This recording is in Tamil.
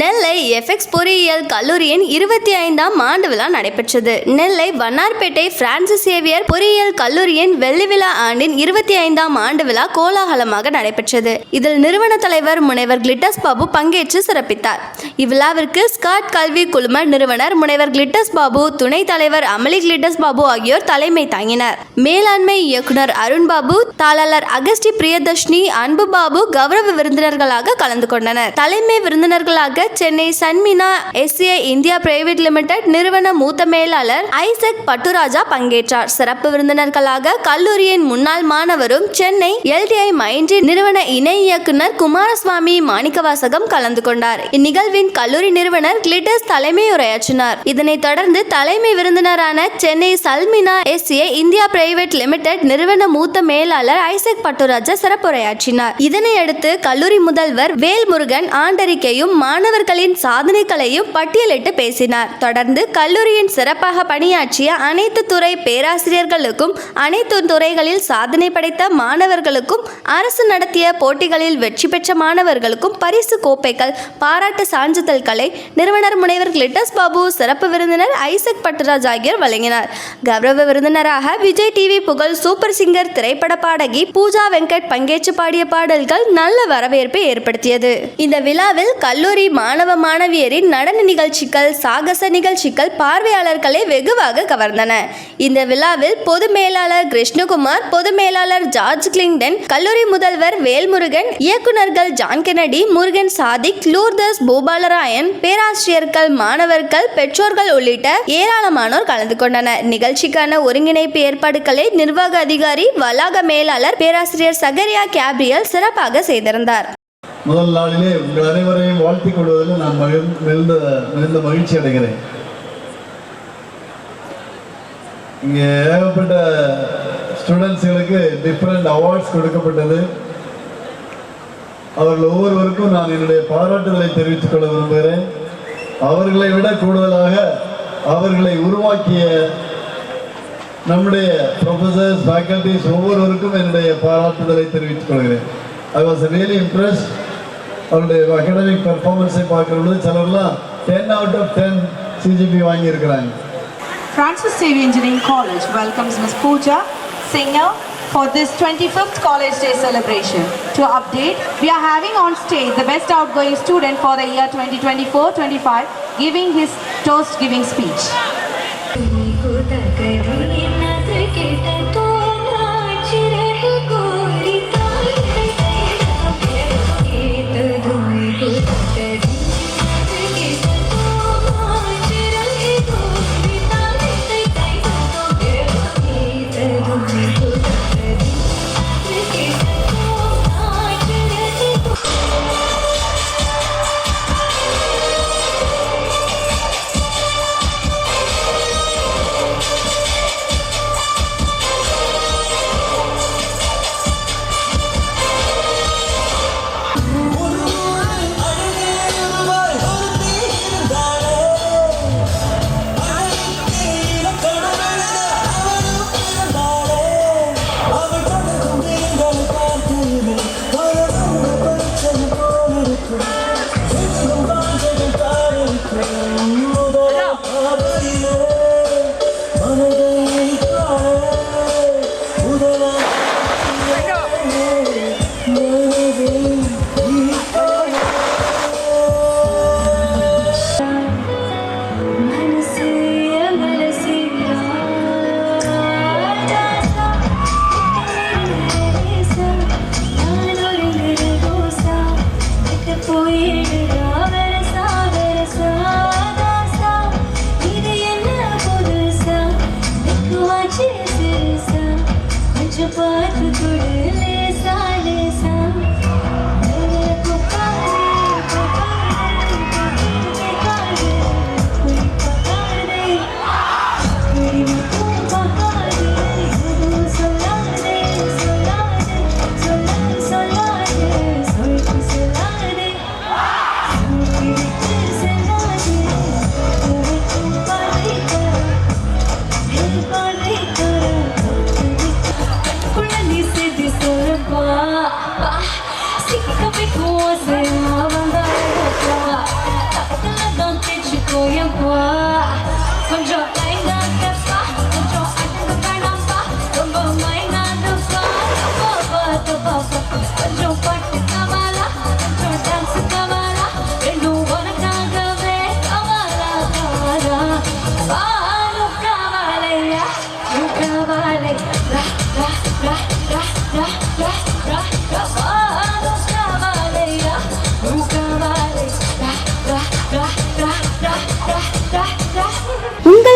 நெல்லை எஃப்எக்ஸ் பொறியியல் கல்லூரியின் இருபத்தி ஐந்தாம் ஆண்டு விழா நடைபெற்றது. நெல்லை வண்ணார்பேட்டை பிரான்சிஸ் சேவியர் பொறியியல் கல்லூரியின் வெள்ளி விழா ஆண்டின் இருபத்தி ஐந்தாம் ஆண்டு விழா கோலாகலமாக நடைபெற்றது. இதில் நிறுவன தலைவர் முனைவர் கிளிட்டஸ் பாபு பங்கேற்று சிறப்பித்தார். இவ்விழாவிற்கு ஸ்காட் கல்வி குழும நிறுவனர் முனைவர் கிளிட்டஸ் பாபு துணை தலைவர் அமளி கிளிட்டஸ் பாபு ஆகியோர் தலைமை தாங்கினர். மேலாண்மை இயக்குனர் அருண் பாபு தாளர் அகஸ்டி பிரியதர்ஷினி அன்பு பாபு கௌரவ விருந்தினர்களாக கலந்து கொண்டனர். தலைமை விருந்தினர்களாக Chennai Sanmina SA India private limited நிறுவன மூத்த மேலாளர் ஐசக் பட்டுராஜா பங்கேற்றார். சிறப்பு விருந்தினர்களாக கல்லூரியின் முன்னாள் மாணவரும் சென்னை எல்டிஐ மைண்டி நிறுவன இணை இயக்குனர் குமாரசுவாமி மாணிக்கவாசகம் கலந்து கொண்டார். இந்நிகழ்வின் கல்லூரி நிறுவனர் கிளிட்டஸ் தலைமை உரையாற்றினார். இதனைத் தொடர்ந்து தலைமை விருந்தினரான Chennai Sanmina SA India private limited நிறுவன மூத்த மேலாளர் ஐசக் பட்டுராஜா சிறப்புரையாற்றினார். இதனையடுத்து கல்லூரி முதல்வர் வேல்முருகன் ஆண்டறிக்கையும் மாணவர்களின் சாதனைகளையும் பட்டியலிட்டு பேசினார். தொடர்ந்து கல்லூரியின் சிறப்பாக பணியாற்றிய அனைத்து துறை பேராசிரியர்களுக்கும் அனைத்து துறைகளில் சாதனை படைத்த மாணவர்களுக்கும் அரசு நடத்திய போட்டிகளில் வெற்றி பெற்ற மாணவர்களுக்கும் பரிசு கோப்பைகள் பாராட்டு சான்றிதழ்களை நிறுவனர் முனைவர் கிளிட்டஸ் பாபு சிறப்பு விருந்தினர் ஐசக் பட்டராஜ் ஆகியோர் வழங்கினார். கௌரவ விருந்தினராக விஜய் டிவி புகழ் சூப்பர் சிங்கர் திரைப்பட பாடகி பூஜா வெங்கட் பங்கேற்று பாடிய பாடல்கள் நல்ல வரவேற்பை ஏற்படுத்தியது. இந்த விழாவில் கல்லூரி மாணவ மாணவியரின் நடன நிகழ்ச்சிகள் சாகச நிகழ்ச்சிகள் பார்வையாளர்களை வெகுவாக கவர்ந்தன. இந்த விழாவில் பொது மேலாளர் கிருஷ்ணகுமார் பொது மேலாளர் ஜார்ஜ் கிளிங்டன் கல்லூரி முதல்வர் வேல்முருகன் இயக்குனர்கள் ஜான் கெனடி முருகன் சாதிக் லூர்தஸ் பூபாலராயன் பேராசிரியர்கள் மாணவர்கள் பெற்றோர்கள் உள்ளிட்ட ஏராளமானோர் கலந்து கொண்டனர். நிகழ்ச்சிக்கான ஒருங்கிணைப்பு ஏற்பாடுகளை நிர்வாக அதிகாரி வளாக மேலாளர் பேராசிரியர் சகரியா கேப்ரியல் சிறப்பாக செய்திருந்தார். முதல் நாளிலே உங்கள் அனைவரையும் வாழ்த்திக் கொள்வதில் நான் மகிழ் மிகுந்த மிகுந்த மகிழ்ச்சி அடைகிறேன். இங்கே ஏகப்பட்ட ஸ்டூடெண்ட்ஸுகளுக்கு டிஃப்ரெண்ட் அவார்ட்ஸ் கொடுக்கப்பட்டது. அவர்கள் ஒவ்வொருவருக்கும் நான் என்னுடைய பாராட்டுதலை தெரிவித்துக் கொள்ள விரும்புகிறேன். அவர்களை விட கூடுதலாக அவர்களை உருவாக்கிய நம்முடைய ப்ரொஃபசர்ஸ் ஃபேக்கல்டிஸ் ஒவ்வொருவருக்கும் என்னுடைய பாராட்டுதலை தெரிவித்துக் கொள்கிறேன். ஐ வாஸ் ரியலி இம்ப்ரெஸ் அவருடைய அகாடமிக் பெர்ஃபார்மன்ஸை பார்க்குற பொழுது சிலர்லாம் ten out of ten CGPA வாங்கியிருக்கிறாங்க Francis Xavier Engineering College welcomes Ms. Pooja, singer, for this 25th College Day celebration. To update, we are having on stage the best outgoing student for the year 2024-25 giving his toast giving speech. của em.